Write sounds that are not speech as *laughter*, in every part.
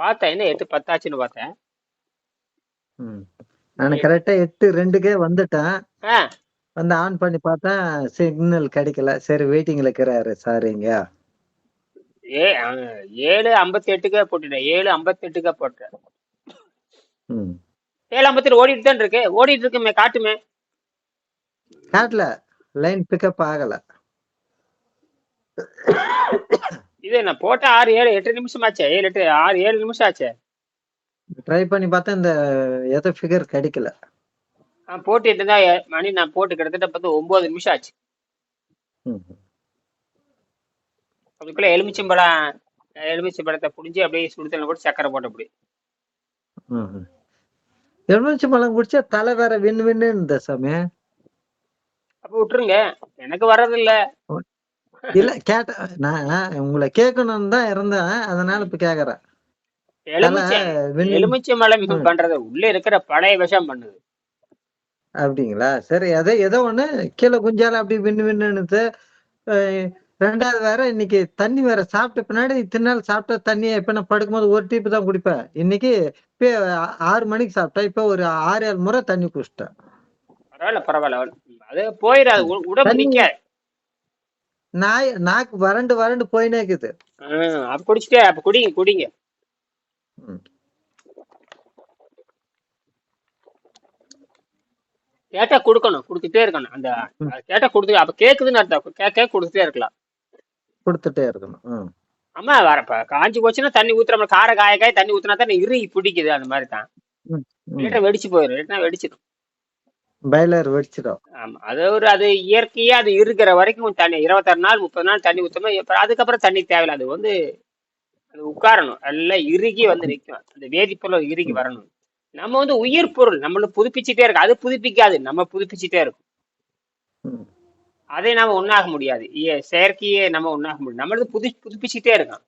பார்த்தேன். என்ன எட்டு பத்தாச்சுன்னு பார்த்தேன். ம். நான் கரெக்டா எட்டு ரெண்டுக்கே வந்துட்டேன். வந்து ஆன் பண்ணி பார்த்தேன். சிக்னல் கிடைக்கல. சரி வெயிட்டிங்ல இருக்கிறாரு. சார் இங்க ஏ ஏழு ஐம்பத்தி எட்டுக்கே போட்டுட்டேன். ஏழு ஐம்பத்தி எட்டுக்கே போட்டேன். ம். ஏழு ஐம்பத்தெட்டு ஓடிட்டு தான் இருக்கு. ஓடிட்டு இருக்குமே காட்டுமே. காட்டல. லைன் பிக்கப் ஆகல. இது நான் போட்ட ஆறு ஏழு எட்டு நிமிஷம் ஆச்சே ஏழு எட்டு ஆறு ஏழு நிமிஷம் ஆச்சே ட்ரை பண்ணி பார்த்தா இந்த எத ஃபிகர் கிடைக்கல. நான் போட்டுட்டு தான் மணி நான் போட்டு கிட்டத்தட்ட பார்த்து ஒன்பது நிமிஷம் ஆச்சு. அதுக்குள்ள எலுமிச்சம்பழம் எலுமிச்சம்பழத்தை புடிஞ்சு அப்படியே சுடுதல போட்டு சக்கரை போட்டு அப்படி. ம். எலுமிச்சை பழம் குடிச்சா தலை வேற வின்னு வின்னு இந்த சாமி. அப்ப விட்டுருங்க. எனக்கு வர்றதில்ல. இல்ல கேட்ட நான் உங்களை கேட்கணும்னு தான் இருந்தேன். அதனால இப்ப கேக்குறேன் எலுமிச்சை வின்னு எலுமிச்சம்பழம் ம். பண்றது. உள்ள இருக்கிற பழைய விஷம் பண்ணுது. அப்படிங்களா? சரி அதே ஏதோ ஒண்ணு கீழே குஞ்சால அப்படி வின்னு வின்னுது ரெண்டாவது வேற இன்னைக்கு தண்ணி வேற சாப்பிட்ட பின்னாடி இத்தனை நாள் சாப்பிட்ட தண்ணியை இப்ப நான் படுக்கும்போது ஒரு டீப்பு தான் குடிப்பேன். இன்னைக்கு இப்ப ஆறு மணிக்கு சாப்பிட்டேன். இப்ப ஒரு ஆறு ஏழு முறை தண்ணி குடிச்சிட்டேன். பரவாயில்ல பரவாயில்ல. அது போயிடாது. உடம்பு நாய் நாக்கு வறண்டு வறண்டு போயினே இருக்குது. அப்ப குடிச்சிட்டே அப்ப குடிங்க குடிங்க. கேட்டா கொடுக்கணும் கொடுத்துட்டே இருக்கணும். அந்த கேட்டா கொடுத்து அப்ப கேக்குதுன்னு அர்த்தம். கேட்க கொடுத்துட்டே இருக்கலாம். கொடுத்துட்டே இருக்கணும். ஆமா வரப்ப காஞ்சி போச்சுன்னா தண்ணி ஊத்துற கார காய காய தண்ணி ஊத்துனா தான் இறுகி பிடிக்குது அந்த மாதிரி தான். வெடிச்சு போயிடும் வெடிச்சிடும் பாய்லர் வெடிச்சிடும். ஆமா அது ஒரு அது இயற்கையா அது இருக்கிற வரைக்கும் தண்ணி இருபத்தாறு நாள் முப்பது நாள் தண்ணி ஊத்தணும் இப்ப அதுக்கப்புறம் தண்ணி தேவையில்ல. அது வந்து அது உட்காரணும். எல்லாம் இறுகி வந்து நிற்கும் அந்த வேதிப்பொருள் இறுகி வரணும். நம்ம வந்து உயிர் பொருள். நம்மள புதுப்பிச்சுட்டே இருக்கு. அது புதுப்பிக்காது. நம்ம புதுப்பிச்சுட்டே இருக்கும். ம். அதை நாம ஒண்ணாக முடியாது. இய- செயற்கையே நம்ம ஒண்ணாக முடியும் நம்மளது புது புதுப்பிச்சுட்டே இருக்கோம்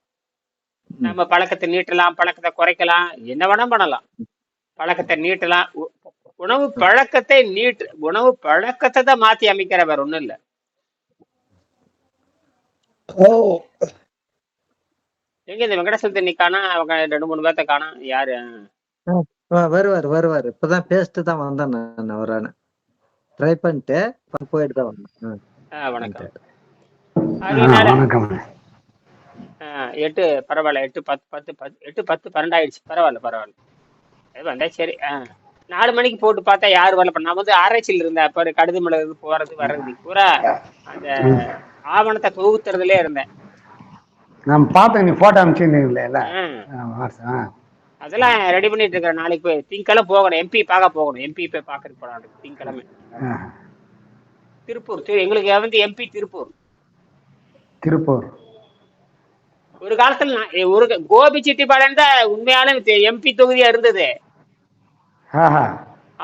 ம். நம்ம பழக்கத்தை நீட்டலாம் பழக்கத்தை குறைக்கலாம். என்ன வேணா பண்ணலாம். பழக்கத்தை நீட்டலாம். உணவு பழக்கத்தை நீட்டு உணவு பழக்கத்தை தான் மாத்தி அமைக்கிற வேற ஒண்ணும் இல்ல. ஓ. எங்க இந்த வெங்கடேசன் நீ காணா அவங்க ரெண்டு மூணு பேர்த்த காணா யாரு? வ- வருவார் வருவார். இப்பதான் பேசிட்டு தான் வந்தேன் நான் அவரான ட்ரை பண்ணிட்டு போயிட்டு தான் வந்தேன். வணக்கம். ஆ, அதனால வணக்கம். ஆ, எட்டு பரவாயில்ல எட்டு பத்து பத்து பத்து எட்டு பத்து பன்னெண்டு ஆயிடுச்சு பரவாயில்ல பரவாயில்ல. அது வந்தா சரி ஆ. நாலு மணிக்கு போட்டு பார்த்தா யாரு வரல. நான் வந்து ஆராய்ச்சியில் இருந்தேன். அப்ப கடித இருந்து போறது வர்றது. பூரா அந்த ஆவணத்தை தொகுத்துறதுலே இருந்தேன். நான் பார்த்தேன் நீ போட்டோ அனுப்பிச்சிருந்தீங்கல்ல அதெல்லாம் ரெடி பண்ணிட்டு இருக்கேன் நாளைக்கு போய் திங்கக்கிழமை போகணும். எம்பி பார்க்க போகணும். எம்பி போய் பார்க்கறதுக்கு போகணும் திங்கக்கிழமை திருப்பூர் திரு- எங்களுக்கு வந்து எம்பி திருப்பூர். திருப்பூர். ஒரு காலத்துல ஒரு கோபி செட்டிப்பாளையம் தான் உண்மையான எம்பி தொகுதியா இருந்தது.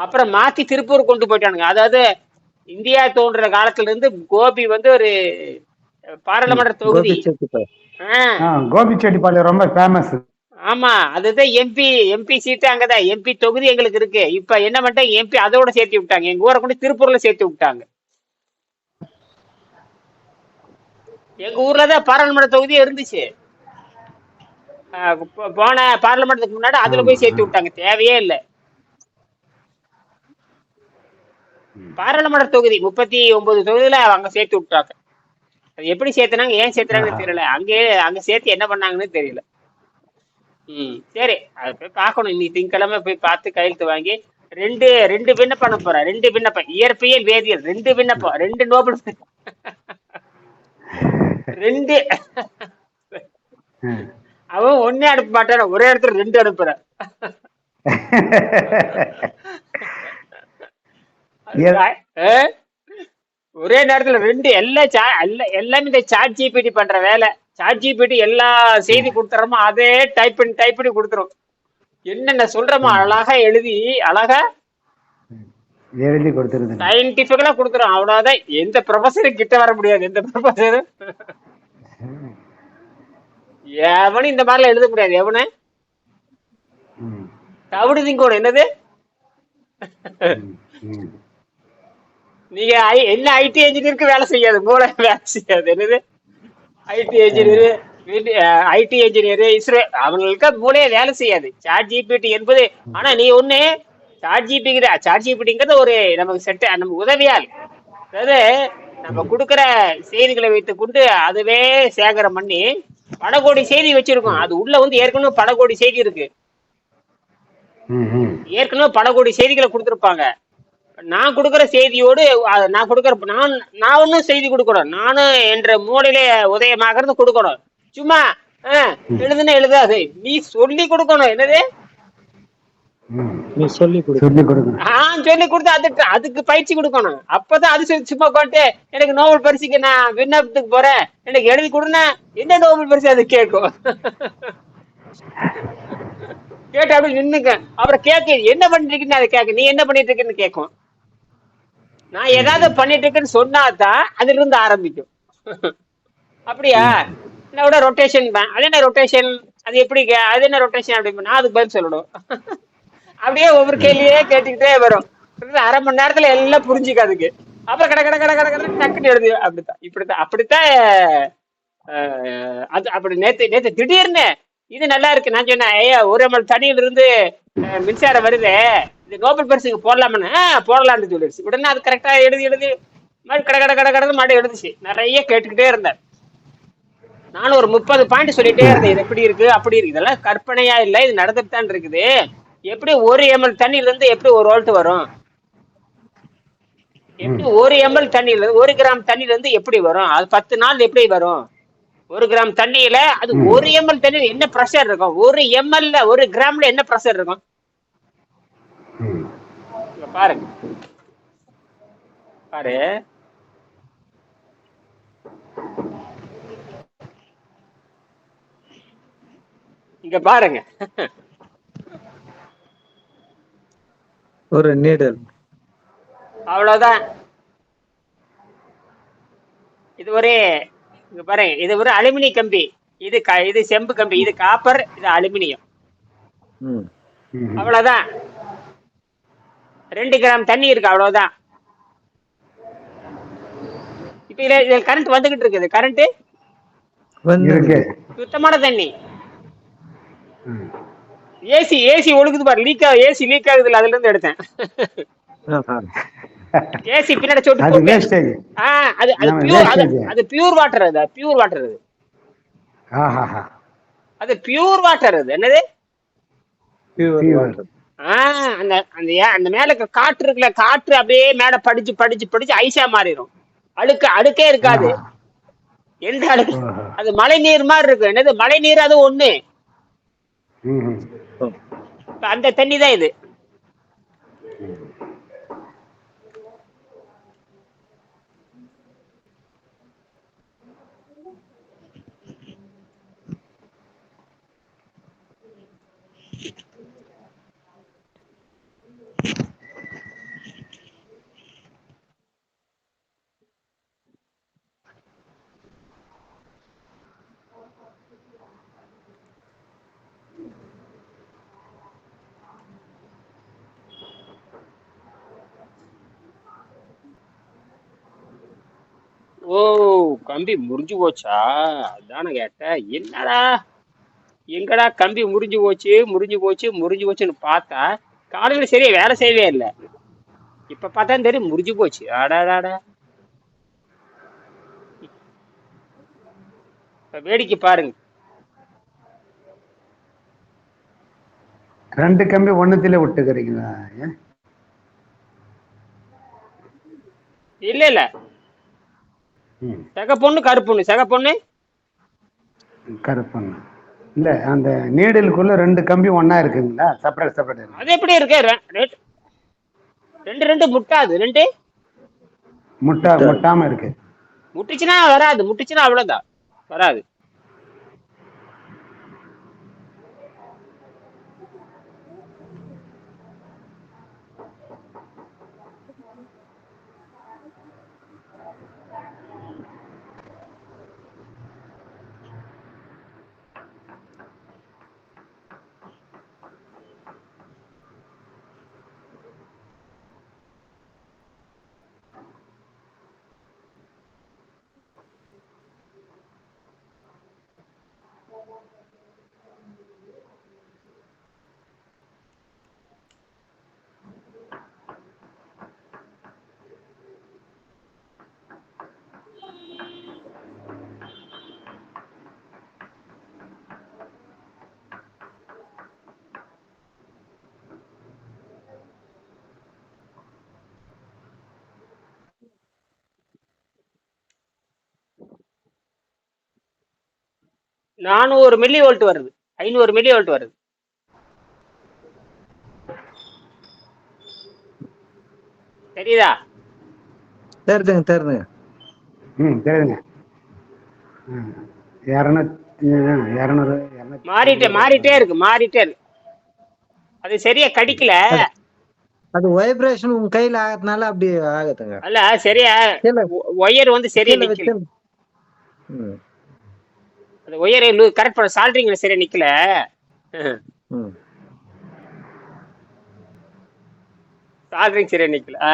அப்புறம் மாத்தி திருப்பூர் கொண்டு போயிட்டானுங்க. அதாவது இந்தியா தோன்ற காலத்துல இருந்து கோபி வந்து ஒரு பாராளுமன்ற தொகுதி. கோபிச்செட்டிப்பாளையம். ரொம்ப ஃபேமஸ் ஆமா அதுதான் எம்பி எம்பி சீட்டு அங்கதான். எம்பி தொகுதி எங்களுக்கு இருக்கு. இப்ப என்ன பண்ணிட்டாங்க? எம்பி அதோட சேர்த்து விட்டாங்க. எங்க ஊரை கொண்டு திருப்பூர்ல சேர்த்து விட்டாங்க. எங்க ஊர்ல தான் பாராளுமன்ற தொகுதியே இருந்துச்சு. போன பாராளுமன்றத்துக்கு முன்னாடி அதுல போய் சேர்த்து விட்டாங்க. தேவையே இல்லை. பாராளுமன்ற தொகுதி முப்பத்தி ஒன்பது தொகுதியில அவங்க சேர்த்து விட்டாங்க. அது எப்படி சேர்த்துனாங்க ஏன் சேர்த்துனாங்கன்னு தெரியல. அங்கே அங்க சேர்த்து என்ன பண்ணாங்கன்னு தெரியல. ம். சரி அது போய் பார்க்கணும். இன்னைக்கு திங்கக்கிழமை போய் பார்த்து கையெழுத்து வாங்கி ரெண்டு ரெண்டு விண்ணப்பம் போறேன். ரெண்டு விண்ணப்பம். இயற்பியல் வேதியியல். ரெண்டு விண்ணப்பம். ரெண்டு நோபல் ரெண்டு. அவன் ஒன்னே அனுப்ப மாட்டான். ஒரே இடத்துல ரெண்டு அனுப்புறேன். ஆ? *laughs* ஒரே நேரத்துல ரெண்டு எல்லா சா எல்லா எல்லாமே இந்த சாட் ஜிபிடி பண்ற வேலை. சாட் ஜிபிடி எல்லா செய்தி கொடுத்துறோமோ அதே டைப் பண்ணி டைப் பண்ணி கொடுத்துரும். என்னென்ன சொல்றோமோ அழகா எழுதி அழகா எழுதி கொடுத்துருந்தேன் சயின்டிபிக்கலா கொடுத்துரும். அவ்வளவுதான். எந்த ப்ரொஃபஸரும் கிட்ட வர முடியாது. எந்த ப்ரொஃபஸரும் எவனும் இந்த மாதிரிலாம் எழுத முடியாது. எவனு? ம், தவிடு திங்கோடு என்னது. நீங்க என்ன ஐடி இன்ஜினியருக்கு வேலை செய்யாது. மூளை *laughs* வேலை செய்யாது. என்னது? IT engineer IT engineer ISRO அவங்களுக்கு மூளையே வேலை செய்யாது. சாட் ஜிபிடி என்பது ஆனா நீ ஒண்ணு சாட் ஜிபிங்கிற சாட் ஜிபிடிங்கிறது ஒரு நமக்கு செட் நமக்கு உதவியால். அதாவது நம்ம கொடுக்கிற செய்திகளை வைத்துக் கொண்டு அதுவே சேகரம் பண்ணி பல கோடி செய்தி வச்சிருக்கோம். அது உள்ள வந்து ஏற்கனவே பல கோடி செய்தி இருக்கு. ஏற்கனவே பல கோடி செய்திகளை கொடுத்துருப்பாங்க. நான் கொடுக்குற செய்தியோடு நான் கொடுக்குற நான் நான் ஒன்றும் செய்தி கொடுக்கணும். நானும் என்ற மூலையிலே உதயமாகிறது கொடுக்கணும். சும்மா எழுதுனா எழுதாது. நீ சொல்லி கொடுக்கணும். என்னது? சொல்லி கொடு. சொல்லி கொடுக்கணும். ஆ சொல்லி கொடுத்து அதுக்கு அதுக்கு பயிற்சி கொடுக்கணும். அப்பதான் அது சொல்லி சும்மா கொண்டு எனக்கு நோபல் பரிசுக்கு நான் விண்ணப்பத்துக்கு போறேன். எனக்கு எழுதி கொடுனா என்ன நோபல் பரிசு அது கேட்கும்? கேட்டு அப்படி நின்னுக்க. அப்புறம் கேட்க என்ன பண்ணிட்டு இருக்கீன்னு அதை கேட்க நீ என்ன பண்ணிட்டு இருக்கேன்னு கேட்கும் நான் ஏதாவது பண்ணிட்டு இருக்கேன்னு சொன்னாதான் அதுல இருந்து ஆரம்பிக்கும். அப்படியா? என்ன விட ரொட்டேஷன் தான் அது என்ன ரொட்டேஷன் அது எப்படி கே- அது என்ன ரொட்டேஷன் அப்படி நான் அதுக்கு பதில் சொல்லணும். அப்படியே ஒவ்வொரு கேள்வியே கேட்டுக்கிட்டே வரும். அரை மணி நேரத்துல எல்லாம் புரிஞ்சுக்காதுக்கு அப்புறம் கட கட கட கட கட டக்குன்னு எழுது அப்படித்தான். இப்படித்தான் அப்படித்தான் அது அப்படி நேத்து நேத்து திடீர்னு இது நல்லா இருக்கு. நான் சொன்னேன் ஐயா ஒரு மணி தண்ணியில இருந்து மின்சாரம் வருதே. இது நோபல் பரிசுக்கு போடலாம்னு "ஆ, போடலாம்னு சொல்லிடுச்சு. உடனே அது கரெக்டா எழுதி எழுதி மாதிரி கட கட கட கடன்னு மாடி எழுதுச்சு. நிறைய கேட்டுக்கிட்டே இருந்தேன் நானும் ஒரு முப்பது பாயிண்ட் சொல்லிட்டே இருந்தேன் இது எப்படி இருக்கு அப்படி இருக்கு. இதெல்லாம் கற்பனையா இல்ல இது நடந்துட்டு தான் இருக்குது. எப்படி ஒரு எம்எல் தண்ணியில இருந்து எப்படி ஒரு வோல்ட் வரும்? எப்படி ஒரு எம்எல் தண்ணியில இருந்து ஒரு கிராம் தண்ணியில இருந்து எப்படி வரும்? அது பத்து நாள் எப்படி வரும்? ஒரு கிராம் தண்ணியில அது ஒரு எம்எல் தண்ணியில என்ன ப்ரெஷர் இருக்கும்? ஒரு எம்எல்ல ஒரு கிராம்ல என்ன ப்ரெஷர் இருக்கும்? இங்க பாருங்க. பாரு. இங்க பாருங்க. ஒரு நீடல் அவ்வளவுதான். இது ஒரு இங்க பாருங்க. இது ஒரு அலுமினிய கம்பி. இது இது செம்பு கம்பி. இது காப்பர் இது அலுமினியம். அவ்வளவுதான். ரெண்டு கிராம் தண்ணி இருக்கு அவ்வளவுதான். இப்ப இதுல கரண்ட் வந்துகிட்டு இருக்குது. கரண்ட் சுத்தமான தண்ணி. ஏசி ஏசி ஒழுகுது பாரு லீக் ஏசி லீக் ஆகுதுல அதுல இருந்து எடுத்தேன். ஆஹா. ஏசி பின்னாடி சொட்டு அது போட்டு. வேஸ்டேஜ் ஆ அது அது பியூர் அது பியூர் வாட்டர் அது பியூர் வாட்டர் அது. அது பியூர் வாட்டர் அது என்னது? Pure Pure. Water. ஆ அந்த அந்த அந்த மேல காற்று இருக்குல்ல காற்று அப்படியே மேல படிச்சு படிச்சு படிச்சு ஐஸா மாறிடும் அழுக்கு அழுக்கே இருக்காது. எந்த அழுக்கு. அது மழை நீர் மாதிரி இருக்கும். என்னது? மழை நீர் அது ஒண்ணு. அந்த தண்ணி தான் இது. ஓ கம்பி முறிஞ்சு போச்சா? அதானே கேட்டேன். என்னடா? எங்கடா கம்பி முறிஞ்சு போச்சு முறிஞ்சு போச்சு முறிஞ்சு போச்சுன்னு பார்த்தா காலையில சரியா வேலை செய்யவே இல்லை. இப்ப பார்த்தா தெரியும் முறிஞ்சு போச்சு. ஆடாடாடா இப்போ வேடிக்கை பாருங்க ரெண்டு கம்பி ஒண்ணுத்திலே விட்டுக்கிறீங்களா ஏன்? இல்ல இல்ல ம். சக பொண்ணு கருப்பொண்ணு சக பொண்ணு? கருப்பண்ண. இல்ல அந்த நீடலுக்குள்ள ரெண்டு கம்பி ஒண்ணா இருக்குங்களா? செப்பரேட் செப்பரேட் அது எப்படி இருக்கு? ரெண்டு ரெண்டு முட்டாது. ரெண்டு? முட்டா முட்டாம இருக்கு. முட்டுச்சுன்னா வராது. முட்டுச்சுன்னா அவ்வளவுதான். வராது. நானூறு மில்லி வோல்ட் வருது. ஐநூறு மில்லி வோல்ட் வருது. தெரியுதா? தெரியுதுங்க தெரியுதுங்க. ம் தெரியுதுங்க இரநூத்தி இரநூறு மாறிட்டே மாறிட்டே இருக்கு மாறிட்டே இருக்கு. அது சரியா கடிக்கல? அது வைப்ரேஷன் உங்க கையில ஆகிறதுனால அப்படி ஆகுதுங்க. அல்ல சரியா. ஒயர் வந்து சரியா நிக்கல. அந்த ஒயர் கரெக்ட் பண்ண சால்ட்ரிங்ல சரியா நிக்கல. ம். சால்ட்ரிங் சரியா நிக்கல. ஆ.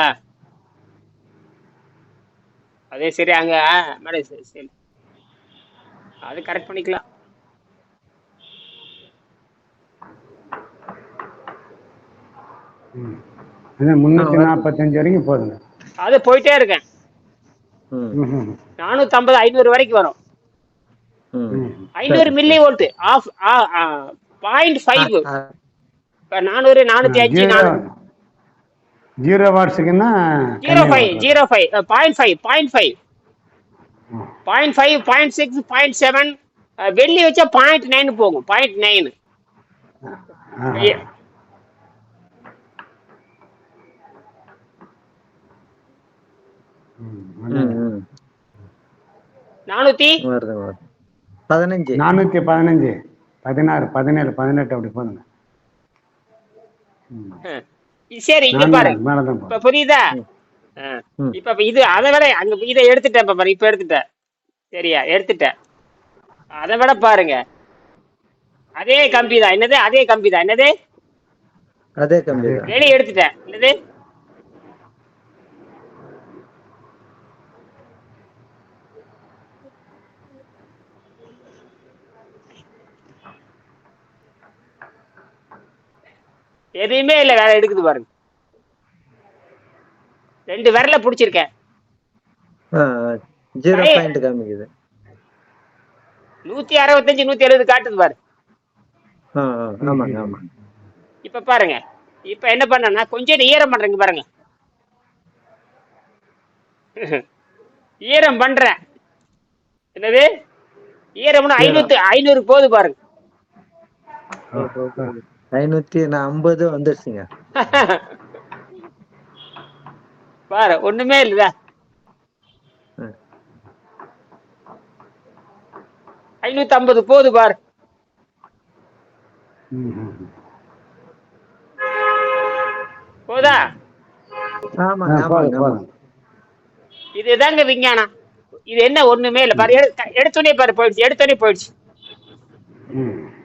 அதே சரி அங்க மேடம் சரி சரி. அது கரெக்ட் பண்ணிக்கலாம். ம். அதான் முந்நூற்றி நாற்பத்தஞ்சு வரைக்கும் போதுங்க. அது போயிட்டே இருக்கேன். நானூத்தம்பது ஐநூறு வரைக்கும் வரும். ஐநூறு milli volt. Of point five நானூறு நானூத்தி அஞ்சு ஜீரோ நானூறு. Zero வாட்ஸுக்குன்னா zero five zero five point five point five point five point six point seven வெள்ளி வச்சா பாயிண்ட் நைன் போகும் பாயிண்ட் நைன். நானூத்தி பதினஞ்சு. நானூற்றி பதினஞ்சு. பதினாறு பதினேழு பதினெட்டு அப்படி போதுங்க. சரி இங்க நானூறு பாரு மேலே தான் இப்ப புரியுதா. இப்ப இது அதை விட அங்க இதை எடுத்துட்டேன் இப்ப பாரு இப்ப எடுத்துட்டேன். சரியா எடுத்துட்டேன். அதை விட பாருங்க. அதே கம்பி தான் என்னது? அதே கம்பி தான் என்னது? அதே கம்பி வெளியே எடுத்துட்டேன். என்னது? எதுவுமே இல்ல வேற எடுக்குது பாருங்க. ரெண்டு விரல புடிச்சிருக்கேன். ஜீரோ. பாயிண்ட் காமிக்குது. நூத்தி அறுபத்தஞ்சு நூத்தி எழுபது காட்டுது பாரு. இப்ப பாருங்க. இப்ப என்ன பண்ணனா கொஞ்சம் ஈரம் பண்றேங்க பாருங்க. ஈரம் பண்றேன். என்னது? ஈரம்னு ஐநூத்தி ஐநூறு போகுது பாருங்க. ஐநூத்தி நான் ஐம்பது வந்துருச்சுங்க. *laughs* பாரு ஒண்ணுமே இல்லதா ம். ஐநூத்தி ஐம்பது போகுது பாரு. போதா இதுதாங்க விஞ்ஞானம். இது என்ன ஒண்ணுமே இல்ல. பாரு எடு- எடுத்தோடனே பாரு போயிடுச்சு எடுத்தோடனே போயிடுச்சு ம் ஆமாம்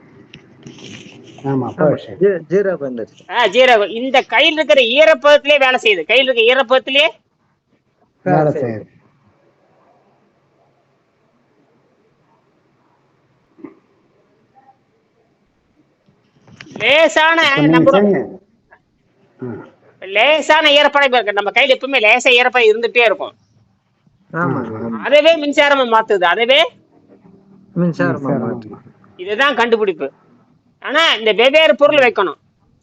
போயிடுச்சு ஜீ- ஜீரோ வந்துருச்சு ஆ ஜீரகம் இந்த கையில் இருக்கிற ஈரப்பதத்திலே வேலை செய்யுது. கையில் இருக்கிற ஈரப்பதத்திலே வேலை. செய்யுது. லேசான லேசான ஈரப்பதம் இருக்கு. நம்ம கையில எப்பவுமே லேசா ஈரப்பதம் இருந்துட்டே இருக்கும். அதவே மின்சாரமா மாத்துது. அதவே மின்சாரமா. இதுதான் கண்டுபிடிப்பு. ஆனா இந்த வெவ்வேறு பொருள் வைக்கணும்.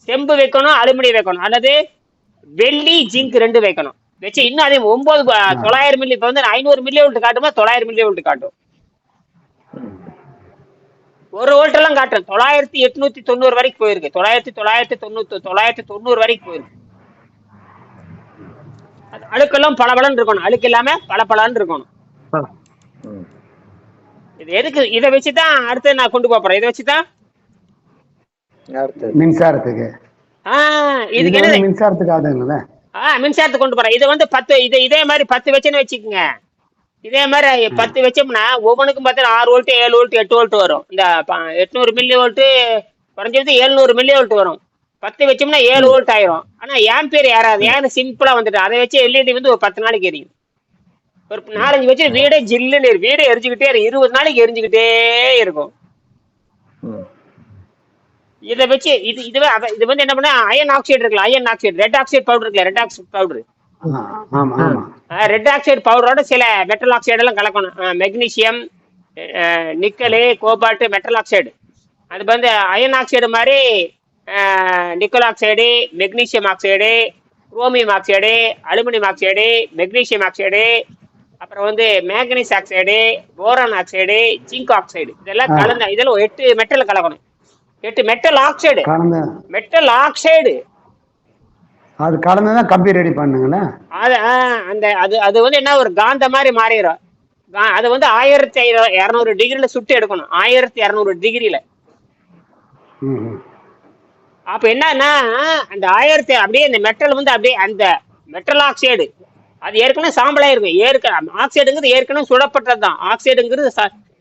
செம்பு வைக்கணும் அலுமினியம் வைக்கணும். அல்லது வெள்ளி ஜிங்க் ரெண்டு வைக்கணும். வச்சு இன்னும் அதே ஒன்பது தொள்ளாயிரம் மில்லி இப்ப வந்து ஐநூறு மில்லி வோல்ட் காட்டுமா? தொள்ளாயிரம் மில்லி வோல்ட் காட்டும். ஒரு வோல்ட் எல்லாம் காட்டும் தொள்ளாயிரத்தி எட்நூத்தி தொண்ணூறு வரைக்கும் போயிருக்கு. தொள்ளாயிரத்தி தொள்ளாயிரத்தி தொண்ணூத்தி தொள்ளாயிரத்தி தொண்ணூறு வரைக்கும் போயிருக்கு. அழுக்கெல்லாம் பளபளன்னு இருக்கணும். அழுக்கு இல்லாம பளபளன்னு இருக்கணும். இது எதுக்கு? இதை வச்சுதான் அடுத்து நான் கொண்டு போறேன். இதை வச்சுதான் மின்சாரத்துக்கு. இதுக்கு என்னது? மின்சாரத்துக்கு ஆகுதுங்களே ஆ மின்சாரத்தை கொண்டு போறேன் இது வந்து பத்து இது இதே மாதிரி பத்து வச்சுன்னு வச்சுக்கோங்க. இதே மாதிரி பத்து வச்சோம்னா ஒவ்வொன்றுக்கும் பார்த்தா ஆறு வோல்ட் ஏழு வோல்ட் எட்டு வோல்ட் வரும். இந்த எட்நூறு மில்லி வோல்ட் குறைஞ்சது எழுநூறு மில்லி வோல்ட் வரும். பத்து வச்சோம்னா ஏழு வோல்ட் ஆயிரும். ஆனா ஏன் பேர் யாராவது ஏன் சிம்பிளா வந்துட்டு அதை வச்சு எல்இடி வந்து ஒரு பத்து நாளைக்கு எரியும். ஒரு நாலஞ்சு வச்சு வீடே ஜில்லுன்னு வீடே எரிஞ்சுக்கிட்டே இருபது நாளைக்கு எரிஞ்சுக்கிட்டே இருக்கும். இதை வச்சு இது இதுவே இது வந்து என்ன பண்ண அயன் ஆக்சைடு இருக்குல்ல iron oxide red oxide powder இருக்குல்ல red oxide powder red oxide பவுடரோட சில மெட்டல் ஆக்சைடு எல்லாம் கலக்கணும். Magnesium nickel cobalt metal oxide அது வந்து அயன் ஆக்சைடு மாதிரி nickel oxide magnesium oxide chromium oxide aluminium oxide magnesium oxide அப்புறம் வந்து manganese oxide boron oxide zinc oxide இதெல்லாம் கலந்த இதெல்லாம் எட்டு மெட்டல் கலக்கணும். எட்டு மெட்டல் ஆக்சைடு கலந்து. மெட்டல் ஆக்சைடு அது கலந்து தான் கம்பி ரெடி பண்ணுங்களா அது ஆ, அந்த அது அது வந்து என்ன ஒரு காந்த மாதிரி மாறிடும் அது வந்து ஆயிரத்தி இரநூறு டிகிரில சுட்டு எடுக்கணும். ஆயிரத்தி இரநூறு ம். அப்ப என்னன்னா அந்த ஆயிரத்தி அப்படியே அந்த மெட்டல் வந்து அப்படியே அந்த மெட்டல் ஆக்சைடு அது ஏற்கனவே சாம்பலா இருக்கும். ஏற்க ஆக்சைடுங்கிறது ஏற்கனவே சுடப்பட்டது தான் ஆக்சைடுங்கிறது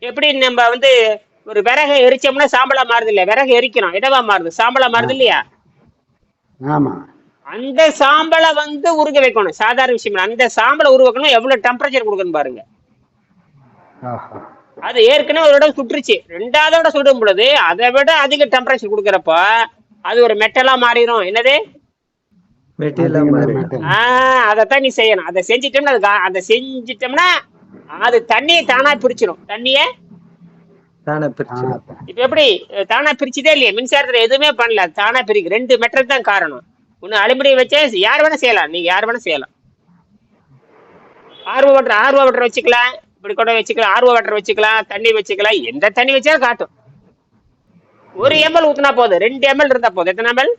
எப்படி நம்ம வந்து ஒரு விறகு எரிச்சோம்னா சாம்பலா மாறுது இல்லையா விறகு எரிக்கிறோம் இடவா மாறுது? சாம்பலா மாறுது இல்லையா ஆமா. அந்த சாம்பலை வந்து உருக வைக்கணும். சாதாரண விஷயம். அந்த சாம்பலை உருவாக்கணும் எவ்வளவு டெம்பரேச்சர் கொடுக்கணும் பாருங்க. அது ஏற்கனவே ஒரு இடம் சுட்டுருச்சு ரெண்டாவதோட சுடும் பொழுது அதை விட அதிக டெம்பரேச்சர் கொடுக்கறப்ப அது ஒரு மெட்டலா மாறிடும் என்னது? அதைத்தான் நீ செய்யணும். அதை செஞ்சிட்டோம்னா அதை செஞ்சிட்டோம்னா அது தண்ணியை தானா பிரிச்சிடும் தண்ணிய தானே பிரிச்சு இப்ப எப்படி தானா பிரிச்சுதே இல்லையா? மின்சாரத்துல எதுவுமே பண்ணல. தானா பிரிக்கு. ரெண்டு மெட்டல் தான் காரணம். ஒண்ணு அலுமினியம் வச்சே யார் வேணா செய்யலாம். நீங்க யார் வேணா செய்யலாம். ஆர்வ வாட்டர் ஆர்வ வாட்டர் வச்சுக்கலாம். இப்படி கூட வச்சுக்கலாம். ஆர்வ வாட்டர் வச்சுக்கலாம். தண்ணி வச்சுக்கலாம். எந்த தண்ணி வச்சாலும் காட்டும். ஒரு எம்எல் ஊத்துனா போதும். ரெண்டு எம்எல் இருந்தா போதும். எத்தனை எம்எல்?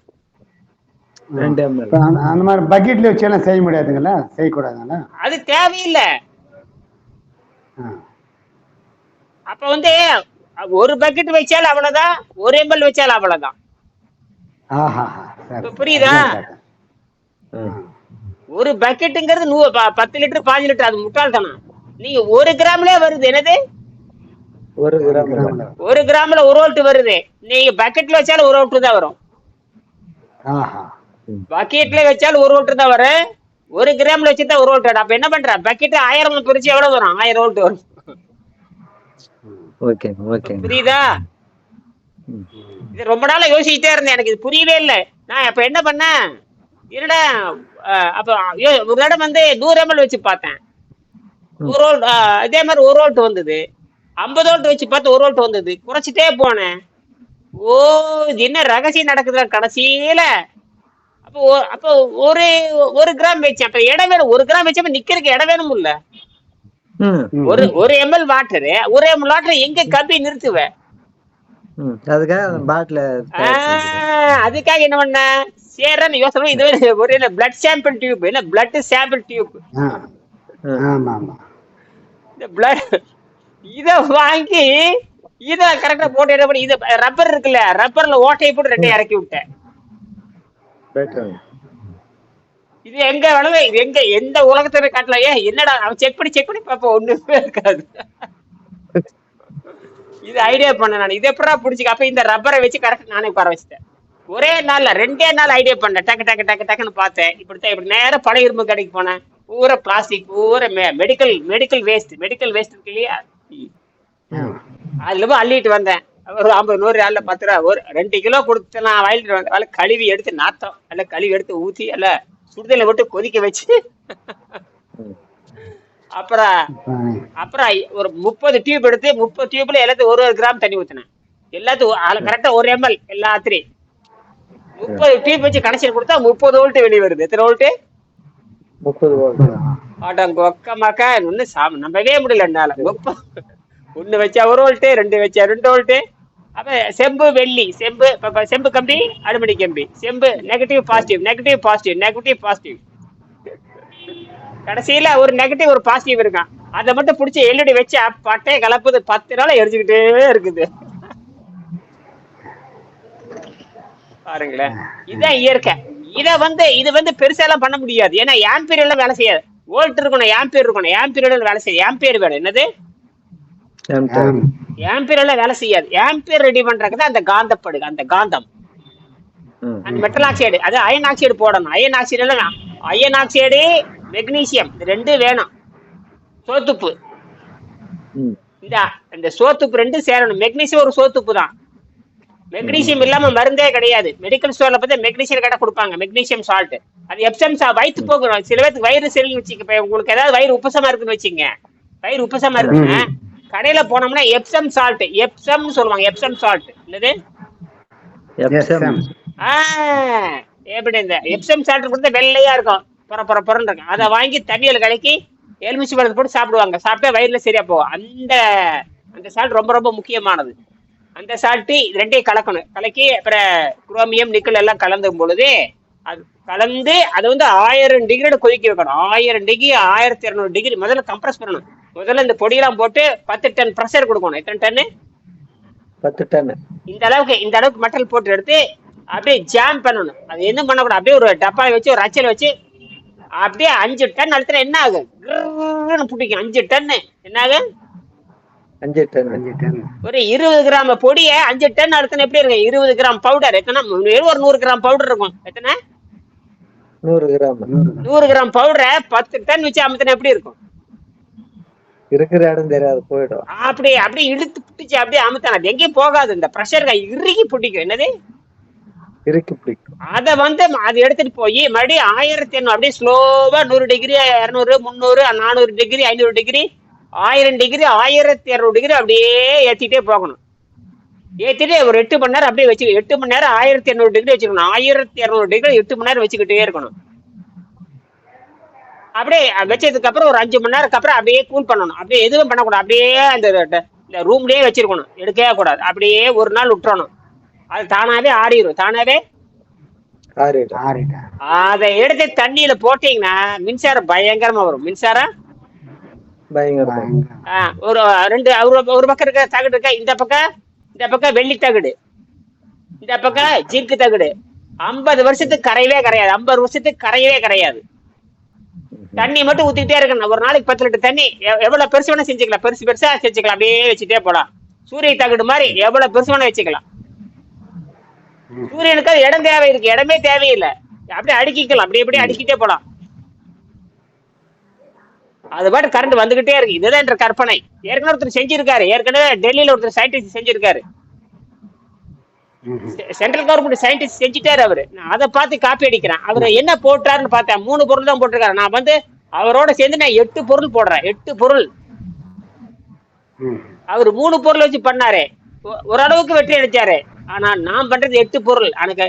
ரெண்டு எம்எல். அந்த- மாதிரி பக்கெட்ல வச்சு எல்லாம் செய்ய முடியாதுங்களா? செய்யக்கூடாதுங்களா? அது தேவையில்லை. அப்ப வந்து ஒரு பக்கெட் வச்சாலும் அவ்வளவுதான் ஒரு எம்எல் வச்சாலும் அவ்வளவுதான். ஆஹா சரி. இப்ப புரியுதா? ஒரு பக்கெட்டுங்கிறது நூ ப- பத்து லிட்டர் பாஞ்சு லிட்டர் அது முட்டாள்தனம். நீங்க ஒரு கிராம்லயே வருது என்னது? ஒரு கிராம். கிராம்ல. ஒரு கிராம்ல ஒரு வோல்ட் வருது. நீங்க பக்கெட்ல வச்சாலும் ஒரு வோல்ட் தான் வரும். ஆஹா. பக்கெட்ல வச்சாலும் ஒரு வோல்ட் தான் வரும். ஒரு கிராம்ல வச்சுதான் ஒரு வோல்ட் அப்ப என்ன பண்ற? பக்கெட் ஆயிரம் பிரிச்சு எவ்வளவு வரும்? ஆயிரம் வோல்ட் வரும். புரியுதா? இது ரொம்ப நாளா யோசிச்சுட்டே இருந்தேன். எனக்கு இது புரியவே இல்லை. நான் அப்ப என்ன பண்ணேன்? என்னடா அப்ப ஒரு இடம் வந்து நூறு எம்எல் வச்சு பார்த்தேன். ஒரு வோல்ட் இதே மாதிரி ஒரு வோல்ட் வந்தது. ஐம்பது வோல்ட் வச்சு பார்த்து ஒரு வோல்ட் வந்தது. குறைச்சிட்டே போனேன். ஓ இது என்ன ரகசியம் நடக்குதுல கடைசியில? அப்போ அப்போ ஒரு ஒரு கிராம் வச்சேன் அப்ப இடம் வேணும். ஒரு கிராம் வச்சப்ப நிக்கிறதுக்கு இடம் வேணும் இல்ல ஒரு ஒரு எம்எல் வாட்டரு ஒரு எம்எல் வாட்டர் எங்க கம்பி நிறுத்துவேன் அதுக்காக என்ன பண்ண? சேரன்னு யோசனை இது ஒரு பிளட் சாம்பிள் டியூப் என்ன பிளட் சாம்பிள் டியூப் ஆ. ஆமா ஆமா இந்த பிளட் இத வாங்கி இத கரெக்டா போட்டு என்ன பண்ணி இத ரப்பர் இருக்குல்ல ரப்பர்ல ஓட்டையை போட்டு ரெண்டையும் இறக்கி விட்டேன். இது எங்க வேணாலும் இது எங்க எந்த உலகத்துல காட்டல? ஏன் என்னடா? அவன் செக் பண்ணி செக் பண்ணி பார்ப்போம். ஒண்ணுமே இருக்காது. இது ஐடியா பண்ண நான். இது எப்படா புடிச்சுக்க? அப்ப இந்த ரப்பரை வச்சு கரெக்ட் நானே உட்கார வச்சுட்டேன். ஒரே நாள்ல ரெண்டே நாள் ஐடியா பண்ணேன். டக்கு டக்கு டக்கு டக்குன்னு பார்த்தேன். இப்படித்தான் இப்படி நேரம் பழைய இரும்பு கடைக்கு போனேன். பூரா பிளாஸ்டிக் பூரா medical medical waste medical waste இருக்கு இல்லையா? அதுல போய் அள்ளிட்டு வந்தேன். ஒரு ஐம்பது நூறு ஆள்ல பத்து ரூபா. ஒரு ரெண்டு கிலோ கொடுத்து நான் வாயிட்டு வந்தேன் அதில் கழுவி எடுத்து நாத்தம். அல்ல கழுவி எடுத்து ஊத்தி அல்ல சுடுதலை விட்டு கொதிக்க வச்சு அப்புறம் அப்புறம் ஒரு முப்பது டியூப் எடுத்து முப்பது டியூப்ல எல்லாத்தையும் ஒரு ஒரு கிராம் தண்ணி ஊத்தினேன். எல்லாத்தையும் கரெக்டா ஒரு எம்எல் எல்லாத்திரையும் முப்பது டியூப் வச்சு கனெக்ஷன் கொடுத்தா முப்பது வோல்ட் வெளியே வருது. எத்தனை வோல்ட் முப்பது வோல்ட் ஆட்டம் ஒக்கமாக்கா ஒன்னும் சாம நம்பவே முடியல என்னால. முப்பது ஒண்ணு வச்சா ஒரு வோல்ட் ரெண்டு வச்சா ரெண்டு வோல்ட் அப்ப செம்பு வெள்ளி செம்பு செம்பு கம்பி அலுமினி கம்பி. செம்பு negative positive negative positive negative positive கடைசியில ஒரு நெகட்டிவ் ஒரு பாசிட்டிவ் இருக்கான். அதை மட்டும் பிடிச்சி எல்இடி வச்சு பட்டையை கலப்புது பத்து நாள் எரிஞ்சுக்கிட்டே இருக்குது. பாருங்களேன். இதான் இயற்கை. இத வந்து இது வந்து பெருசாலாம் பண்ண முடியாது. ஏன்னா ஆம்பியர் வேலை செய்யாது. வோல்ட் இருக்கணும் ஆம்பியர் இருக்கணும் ஆம்பியர் வேலை செய்யாது. ஆம்பியர் வேலை என்னது? ஆம்பியர் எல்லாம் வேலை செய்யாது. ஆம்பியர் ரெடி பண்றதுக்கு தான் அந்த காந்தப்படுகு அந்த காந்தம். அந்த மெட்டல் ஆக்சைடு அது அயன் ஆக்சைடு போடணும். அயன் ஆக்சைடு எல்லாம் அயன் ஆக்சைடு மெக்னீசியம் இது ரெண்டும் வேணும். சோத்துப்பு. இந்த இந்த சோத்துப்பு ரெண்டும் சேரணும். மெக்னீசியம் ஒரு சோத்துப்பு தான். மெக்னீசியம் இல்லாம மருந்தே கிடையாது. மெடிக்கல் ஸ்டோர்ல பார்த்தா மெக்னீசியம் கடை கொடுப்பாங்க. மெக்னீசியம் சால்ட் அது எப்சம் சா வயிற்று போகணும் சில பேருக்கு வயிறு சரின்னு வச்சுக்க உங்களுக்கு ஏதாவது வயிறு உப்பசமா இருக்குன்னு வச்சுங்க வயிறு உப்பசமா இருக்குங்க. கடையில போனோம்னா எப்சம் சால்ட் எப்சம்னு சொல்லுவாங்க எப்சம் சால்ட் என்னது? ஆஹ் எப்படி இந்த எப்சம் சால்ட் கொடுத்தா வெள்ளையா இருக்கும். பொற பொற பொறன்னு இருக்கும். அதை வாங்கி தண்ணியில கலக்கி எலுமிச்சை பழத்தை போட்டு சாப்பிடுவாங்க. சாப்பிட்டா வயிறுல சரியா போகும். அந்த அந்த சால்ட் ரொம்ப ரொம்ப முக்கியமானது. அந்த சால்ட்டு ரெண்டையும் கலக்கணும். கலக்கி அப்புறம் குரோமியம் நிக்கல் எல்லாம் கலந்தும் பொழுது அது கலந்து அதை வந்து ஆயிரம் டிகிரியோட கொதிக்க வைக்கணும். ஆயிரம் டிகிரி ஆயிரத்தி இரநூறு டிகிரி முதல்ல கம்ப்ரஸ் பண்ணணும். முதல்ல இந்த பொடியெல்லாம் போட்டு பத்து டன் ப்ரெஷர் கொடுக்கணும். எத்தனை டன்னு பத்து டன். இந்த அளவுக்கு இந்த அளவுக்கு மெட்டல் போட்டு எடுத்து அப்படியே ஜாம் பண்ணணும். அது என்ன பண்ணக்கூடாது. அப்படியே ஒரு டப்பாவை வச்சு ஒரு அச்சல் வச்சு அப்படியே அஞ்சு டன் அழுத்தினா என்ன ஆகும்? பிடிக்கும். அஞ்சு டன்னு என்ன ஆகும்? அஞ்சு டன். அஞ்சு டன். ஒரு இருபது கிராம் பொடியை அஞ்சு டன் அழுத்தினா எப்படி இருக்கும்? இருபது கிராம் பவுடர் எத்தனை? ஒரு நூறு கிராம் பவுடர் இருக்கும். எத்தனை? நூறு கிராம். நூறு கிராம் பவுடரை பத்து டன் வச்சு அமுத்தினா எப்படி இருக்கும்? இருக்கிற இடம் தெரியாது போயிடும். அப்படி அப்படியே இழுத்து பிடிச்சு அப்படியே அமுத்தினா அது எங்கேயும் போகாது இந்த ப்ரெஷர் இறுகி பிடிக்கும். என்னது? இறுக்கி பிடிக்கும். அத வந்து அது எடுத்துட்டு போய் மறுபடியும் ஆயிரத்தி எண்ணூறு அப்படியே ஸ்லோவா நூறு டிகிரி இரநூறு முந்நூறு நானூறு டிகிரி ஐநூறு டிகிரி ஆயிரம் டிகிரி ஆயிரத்தி இரநூறு டிகிரி அப்படியே ஏத்திட்டே போகணும். ஏத்திட்டு ஒரு எட்டு மணி நேரம் அப்படியே வச்சு எட்டு மணி நேரம் ஆயிரத்தி இரநூறு டிகிரி வச்சுக்கணும். ஆயிரத்தி இரநூறு டிகிரி எட்டு மணி நேரம் வச்சுக்கிட்டே இருக்கணும். அப்படியே வச்சதுக்கு அப்புறம் ஒரு அஞ்சு மணி நேரத்துக்கு அப்புறம் அப்படியே கூல் பண்ணணும். அப்படியே எதுவும் பண்ணக்கூடாது. அப்படியே அந்த இந்த ரூம்லயே வச்சிருக்கணும். எடுக்கவே கூடாது. அப்படியே ஒரு நாள் விட்டுறணும். அது தானாவே ஆறிடும் தானாவே அதை எடுத்து தண்ணியில போட்டீங்கன்னா மின்சாரம் பயங்கரமா வரும். மின்சாரம்? பயங்கரமா. ஆ, ஒரு ரெண்டு ஒரு ஒரு பக்கம் இருக்க தகடு இருக்கா? இந்த பக்கம் இந்த பக்கம் வெள்ளி தகடு. இந்த பக்கம் ஜிங்க் தகடு. ஐம்பது வருஷத்துக்கு கரையவே கரையாது. ஐம்பது வருஷத்துக்கு கரையவே கரையாது. தண்ணி மட்டும் ஊத்திக்கிட்டே இருக்கணும். ஒரு நாளைக்கு பத்து லிட்டர் தண்ணி. எவ்வளவு பெருசு வேணா செஞ்சுக்கலாம். பெருசு பெருசா செஞ்சுக்கலாம். அப்படியே வச்சுட்டே போலாம். சூரிய தகுடு மாதிரி எவ்வளவு பெருசு வேணா வச்சுக்கலாம். சூரியனுக்கு அது இடம் தேவை இருக்கு. இடமே தேவையில்லை. அப்படியே அடுக்கிக்கலாம். அப்படியே அப்படியே அடுக்கிட்டே போலாம். அது பாட்டு கரண்ட் வந்துகிட்டே இருக்கு. இதுதான் என்ற கற்பனை. ஏற்கனவே ஒருத்தர் செஞ்சிருக்காரு. ஏற்கனவே டெல்லியில ஒருத்தர் சயின்டிஸ்ட் செஞ்சிருக்காரு. சென்ட்ரல் கவர்மெண்ட் சயின்டிஸ்ட் செஞ்சுட்டாரு அவரு. நான் அதை பார்த்து காப்பி அடிக்கிறேன். அவர் என்ன போட்டாருன்னு பார்த்தேன். மூணு பொருள் தான் போட்டிருக்காரு. நான் வந்து அவரோட சேர்ந்து நான் எட்டு பொருள் போடுறேன். எட்டு பொருள். அவர் மூணு பொருள் வச்சு பண்ணாரு. ஓரளவுக்கு வெற்றி அடிச்சாரு ஆனா நான் பண்றது எட்டு பொருள். எனக்கு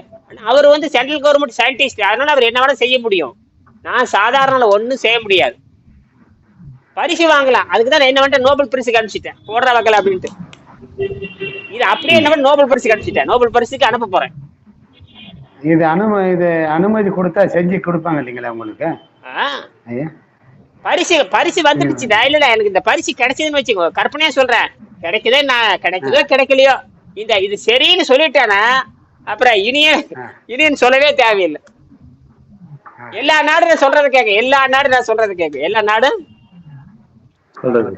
அவர் வந்து சென்ட்ரல் கவர்மெண்ட் சயின்டிஸ்ட். அதனால அவர் என்ன வேணா செய்ய முடியும். நான் சாதாரண ஒண்ணும் செய்ய முடியாது. பரிசு வாங்கலாம். அதுக்கு தான் என்ன பண்ணிட்டேன்? நோபல் பரிசுக்கு அனுப்பிச்சிட்டேன் போடுற வக்கல அப்படின்ட்டு. இது அப்படியே என்ன நோபல் பரிசுக்கு அனுப்பிச்சிட்டேன் நோபல் பரிசுக்கு அனுப்ப போறேன். இது அனுமதி இது அனுமதி கொடுத்தா செஞ்சு கொடுப்பாங்க இல்லைங்களா உங்களுக்கு? பரிசு பரிசு வந்துடுச்சுடா இல்ல எனக்கு இந்த பரிசு கிடைச்சதுன்னு வச்சுக்கோ. கற்பனையா சொல்றேன். கிடைக்குதே நான் கிடைக்குதோ கிடைக்கலையோ. இந்த இது சரின்னு சொல்லிட்டானா அப்புறம் இனிய இனியன்னு சொல்லவே தேவையில்லை. எல்லா நாடும் நான் சொல்றது கேட்க எல்லா நாடும் நான் சொல்றது கேட்க. எல்லா நாடும்? சொல்றது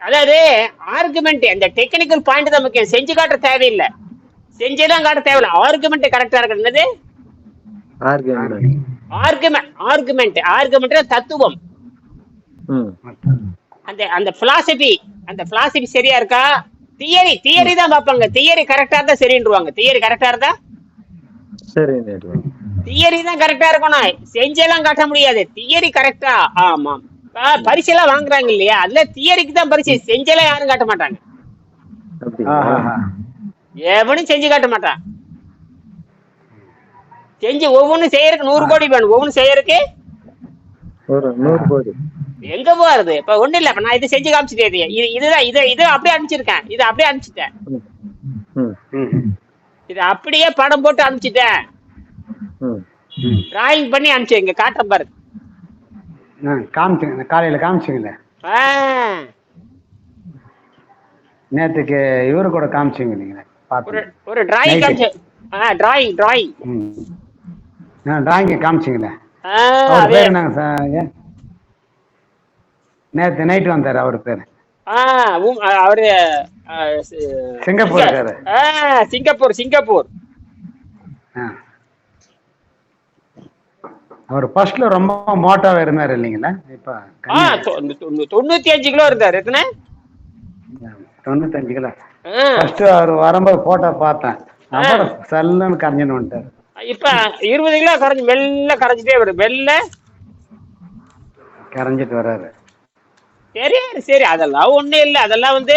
அதாவது ஆர்குமெண்ட் அந்த டெக்னிக்கல் பாயிண்ட் தான் முக்கியம். செஞ்சு காட்ட தேவையில்லை. செஞ்செல்லாம் காட்ட தேவையில்லை. ஆர்குமெண்ட் கரெக்டா இருக்கிறது ஆர்குமெண்ட் ஆர்குமெண்ட் ஆர்குமெண்ட் தத்துவம். அந்த அந்த பிலாசபி அந்த பிலாசபி சரியா இருக்கா? தியரி தியரி தான் பார்ப்பாங்க. தியரி கரெக்டா இருந்தா சரின்றுவாங்க தியரி கரெக்டா இருந்தா? சரி தியரி தான் கரெக்டா இருக்கணும். செஞ்செல்லாம் காட்ட முடியாது. தியரி கரெக்டா ஆமாம். ப- பரிசெல்லாம் வாங்குறாங்க இல்லையா? அதுல தியரிக்கு தான் பரிசு. செஞ்செல்லாம் யாரும் காட்ட மாட்டாங்க. எவனும் செஞ்சு காட்ட மாட்டான். செஞ்சு ஒவ்வொன்றும் செய்யறதுக்கு நூறு கோடி வேணும். ஒவ்வொன்றும் செய்யறதுக்கு நூறு கோடி. எங்க போறது? இப்ப ஒண்ணு இல்ல. இப்ப நான் இது செஞ்சு காமிச்சிட்டேன் இது இது- இதுதான் இது இது அப்படியே அனுப்பிச்சிருக்கேன். இது அப்படியே அனுப்பிச்சிட்டேன். இது அப்படியே படம் போட்டு அனுப்பிச்சிட்டேன். டிராயிங் பண்ணி அனுப்பிச்சேன் இங்க காட்டுறேன் பாரு. ஆ காமிச்சுங்க காலையில் காமிச்சிங்களே ஆ, நேற்றுக்கு இவரு கூட காமிச்சிங்க நீங்களே ஒரு டிராயிங். காமிச்சேன் ஆ டிராயிங் டிராயிங் ஆ டிராயிங்க காமிச்சிங்களே அவர் அதே. பேர் என்னங்க சார்? நேற்று நைட்டு வந்தார் அவர் பேர். ஆ அவரு சிங்கப்பூர் சிங்கப்பூர் சிங்கப்பூர். ஆ. அவர் ஃபர்ஸ்ட்ல ரொம்ப மோட்டாவா இருந்தார் இல்லைங்களா? இப்போ தொண்ணூத்தி அஞ்சு கிலோ இருந்தாரு. எத்தனை? தொண்ணூத்தஞ்சு கிலோ. ஃபர்ஸ்ட் அவர் வரும்போது போட்டோ பார்த்தேன். சல்லுன்னு கரைஞ்சுன்னு வந்துட்டார். இப்ப இருபது கிலோ கரைஞ்சு மெல்ல கரைஞ்சிட்டே வருது. மெல்ல. கரைஞ்சிட்டு வர்றாரு சரி சரி. அதெல்லாம் ஒண்ணும் இல்ல. அதெல்லாம் வந்து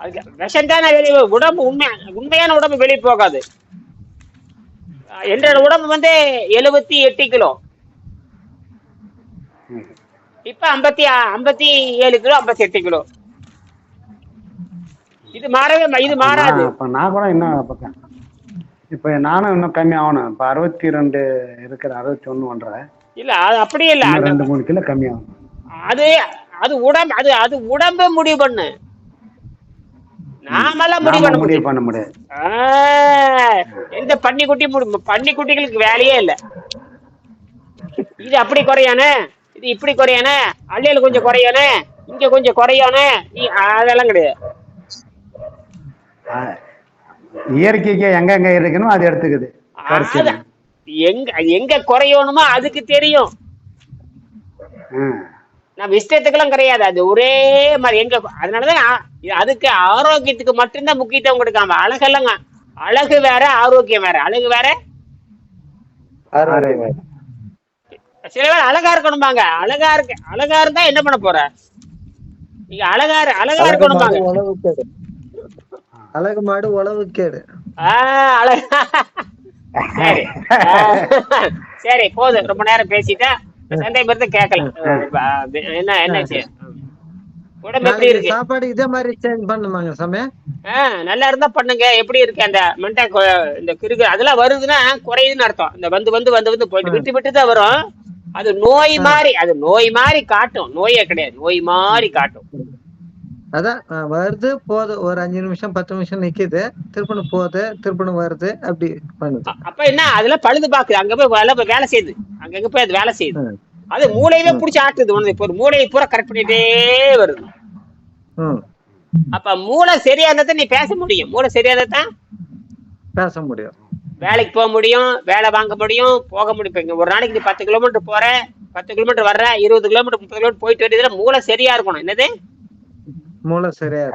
அதுக்கு விஷம் தானே வெளியே உடம்பு உண்மை உண்மையான உடம்பு வெளியே போகாது. என்னோட உடம்பு வந்து எழுபத்தி எட்டு கிலோ. இப்ப ஐம்பத்தி ஐம்பத்தி ஏழு கிலோ ஐம்பத்தி எட்டு கிலோ. இது மாறவே இது மாறாது. இப்ப நான் கூட இன்னும் இப்ப நானும் இன்னும் கம்மி ஆகணும். இப்ப அறுபத்தி ரெண்டு இருக்கிற அறுபத்தி ஒண்ணு ஒன்றரை. இல்ல அது அப்படியே இல்ல. ரெண்டு மூணு கிலோ கம்மி ஆகணும். அது அது உடம்பு அது அது உடம்பே முடிவு பண்ணு. நாமெல்லாம் முடிவு பண்ண முடியும் பண்ண முடியாது. எந்த பன்னிக்குட்டி பன்னிக்குட்டிகளுக்கு வேலையே இல்ல. இது அப்படி குறையானே? இது இப்படி குறையானே? அள்ளியல் கொஞ்சம் குறையானே? இங்க கொஞ்சம் குறையானே? நீ- அதெல்லாம் கிடையாது. இயற்கைக்கு எங்க எங்க இருக்கணும் அது எடுத்துக்குது. எங்க எங்க குறையணுமோ அதுக்கு தெரியும். நம்ம இஷ்டத்துக்கெல்லாம் கிடையாது. அது ஒரே மாதிரி எங்க அதனாலதான் அதுக்கு ஆரோக்கியத்துக்கு மட்டும்தான் முக்கியத்துவம் கொடுக்காம அழகெல்லாம் அழகு வேற ஆரோக்கியம் வேற. அழகு வேற? சில பேர் அழகா இருக்கணும்பாங்க. அழகா இருக்க அழகா இருந்தா என்ன பண்ண போற? நீங்க அழகா அழகா இருக்கணும்பாங்க. அழகு மாடு உழவு கேடு. ஆஹ் அழகா. சரி. சரி போதும். ரொம்ப நேரம் பேசிட்டா சண்டை மருந்து கேட்கலாம் ஆஹ் என்ன என்ன விஷயம்? உடம்பு எப்படி இருக்கு? சாப்பாடு இதே மாதிரி சேஞ்ச் பண்ணுமாங்க சாமி? நல்லா இருந்தா பண்ணுங்க. எப்படி இருக்கு அந்த மென்டா இந்த கிருகு அதெல்லாம் வருதுன்னா குறையுதுன்னு அர்த்தம். இந்த வந்து வந்து வந்து வந்து போயிட்டு விட்டு விட்டு தான் வரும். அது நோய் மாதிரி அது நோய் மாதிரி காட்டும். நோயே கிடையாது. நோய் மாதிரி காட்டும். அதான் வருது போகுது ஒரு அஞ்சு நிமிஷம் பத்து நிமிஷம் நிக்குது திருப்பணும் போகுது திருப்பணும் வருது அப்படி பண்ணுது. அப்ப என்ன அதெல்லாம் பழுது பாக்குது. அங்க போய் வேலை வேலை செய்யுது. அங்கங்க போய் அது வேலை செய்யுது. அது மூளையவே புடிச்சு ஆட்டுது. உனக்கு இப்போ ஒரு மூளையை பூரா கரெக்ட் பண்ணிட்டே வருது. அப்ப மூளை சரியா இருந்தா நீ பேச முடியும். மூளை சரியா இருந்தா பேச முடியும். வேலைக்கு போக முடியும் வேலை வாங்க முடியும் போக முடியும். ஒரு நாளைக்கு நீ பத்து கிலோமீட்டர் போற பத்து கிலோமீட்டர் வர்ற இருபது கிலோமீட்டர் முப்பது கிலோமீட்டர் போயிட்டு வருதுல மூளை சரியா இருக்கணும். என்னது? மூளை சரியா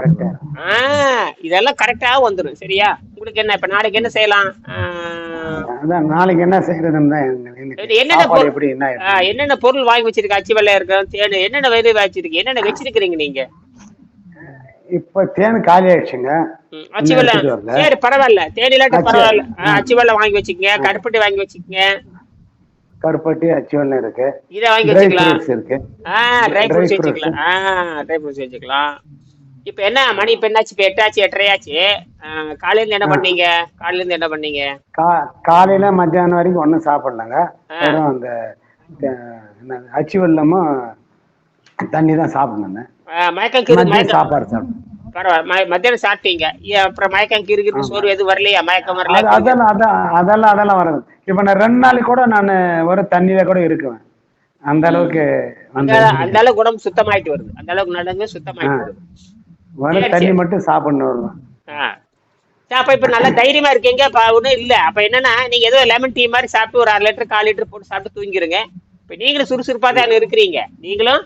இதெல்லாம் கரெக்டா வந்துடும் சரியா? உங்களுக்கு என்ன இப்ப நாளைக்கு என்ன செய்யலாம்? நாளைக்கு என்ன செய்யறதுன்னு என்னென்ன பொருள் வாங்கி வச்சிருக்க? அச்சு வெள்ளை இருக்கும் தேனு என்னென்ன வயது வச்சிருக்கு என்னென்ன வச்சிருக்கிறீங்க நீங்க? இப்ப தேன் காலி ஆயிடுச்சுங்க. அச்சு வெள்ளை. சரி பரவாயில்ல. தேனி இல்லாட்டி பரவாயில்ல. அச்சு வெள்ளை வாங்கி வச்சுக்கங்க கருப்பட்டி வாங்கி வச்சுக்கங்க. கருப்பட்டி அச்சுவல்ல இருக்கு. இதை வாங்கி வச்சுக்கலாம். இருக்கு. Dry fruits. வச்சுக்கலாம். ட்ரை ஃப்ரூட்ஸ் வச்சுக்கலாம். இப்ப என்ன மணி இப்ப என்னாச்சு? இப்ப எட்டாச்சு எட்டரையாச்சு. காலையில இருந்து என்ன பண்ணீங்க? காலையில இருந்து என்ன பண்ணீங்க? காலையில மத்தியானம் வரைக்கும் ஒன்றும் சாப்பிடலங்க. வெறும் அந்த அஹ், என்ன, அச்சு வெள்ளமும் தண்ணி தான் சாப்பிடணும் ஆஹ் மயக்கம் கிரு சாப்பாடு சாப்பிடணும். பரவாயில்ல. மத்தியானம் சாப்பிட்டீங்க. அப்புறம் மயக்கம் கிரு சோறு எதுவும் வரலையா? மயக்கம் வரல அது அதெல்லாம் அதெல்லாம் அதெல்லாம் வராது. இப்ப நான் ரெண்டு நாளைக்கு கூட நான் வெறும் தண்ணியில கூட இருக்குவேன். அந்த அளவுக்கு அந்த அளவுக்கு உடம்பு சுத்தமாயிட்டு வருது. அந்த அளவுக்கு நடந்து சுத்தமாயிட்டு வருது. சரி, தண்ணி. மட்டும் சாப்பிடணும் வருவேன் அப்ப இப்ப நல்லா தைரியமா இருக்கீங்க. ஒண்ணும் இல்ல. அப்ப என்னன்னா நீங்க ஏதோ லெமன் டீ மாதிரி சாப்பிட்டு ஒரு அரை லிட்டர் கால் லிட்டர் போட்டு சாப்பிட்டு தூங்கிருங்க. இப்ப நீங்களும் சுறுசுறுப்பா தான் இருக்கிறீங்க. நீங்களும்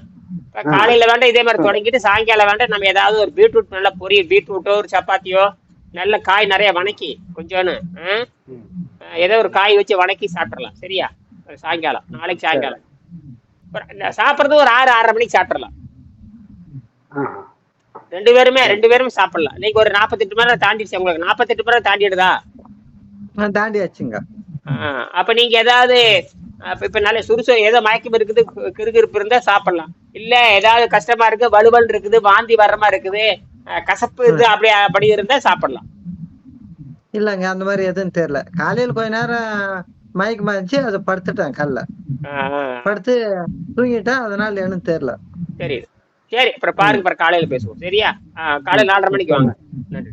இப்ப காலையில வேண்டாம் இதே மாதிரி தொடங்கிட்டு சாயங்காலம் வேண்டாம் நம்ம ஏதாவது ஒரு பீட்ரூட் நல்ல பொரியல் பீட்ரூட்டோ ஒரு சப்பாத்தியோ நல்ல காய் நிறைய வணக்கி கொஞ்சோன்னு ஏதோ ஒரு காய் வச்சு வணக்கி சாப்பிடலாம். சரியா? சாயங்காலம். நாளைக்கு சாயங்காலம். சாப்பிடுறது ஒரு ஆறு ஆறரை மணிக்கு சாப்பிடலாம். ரெண்டு பேருமே ரெண்டு பேரும் சாப்பிடலாம். இன்னைக்கு ஒரு நாற்பத்தெட்டு மணி நேரம் தாண்டிடுச்சு. உங்களுக்கு நாற்பத்தெட்டு மணி நேரம் தாண்டிடுதா? நான் தாண்டியாச்சுங்க. அப்ப நீங்க ஏதாவது இப்ப நல்ல சுறுசு ஏதோ மயக்கம் இருக்குது கிறுகிறுப்பு இருந்தா சாப்பிடலாம். இல்ல ஏதாவது கஷ்டமா இருக்கு வலுவல் இருக்குது வாந்தி வர்ற மாதிரி இருக்குது கசப்பு இது அப்படி அப்படி இருந்தா சாப்பிடலாம். இல்லங்க அந்த மாதிரி எதுவும் தெரியல. காலையில கொஞ்ச நேரம் மயக்கமா இருந்துச்சு அதை படுத்துட்டேன் கல்ல. படுத்து தூங்கிட்டேன் அதனால எனக்கு தெரியல. சரி. சரி அப்புறம் பாருங்க அப்புறம் காலையில பேசுவோம். சரியா? காலையில நாலரை மணிக்கு வாங்க. நன்றி.